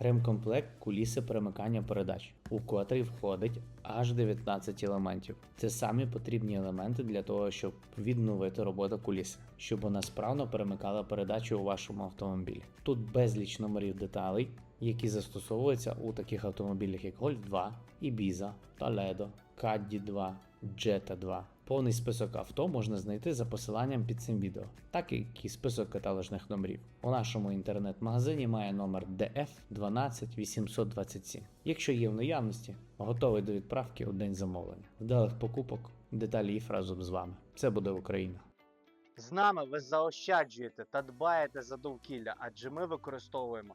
Ремкомплект куліси перемикання передач, у котрий входить аж 19 елементів. Це самі потрібні елементи для того, щоб відновити роботу куліси, щоб вона справно перемикала передачі у вашому автомобілі. Тут безліч номерів деталей, які застосовуються у таких автомобілях, як Golf 2, Ibiza, Toledo, Caddy 2, Jetta 2. Повний список авто можна знайти за посиланням під цим відео, так як і список каталожних номерів. У нашому інтернет-магазині має номер DF 12827. Якщо є в наявності, готовий до відправки у день замовлення. Вдалих покупок, деталі разом з вами. Це буде Україна. З нами ви заощаджуєте та дбаєте за довкілля, адже ми використовуємо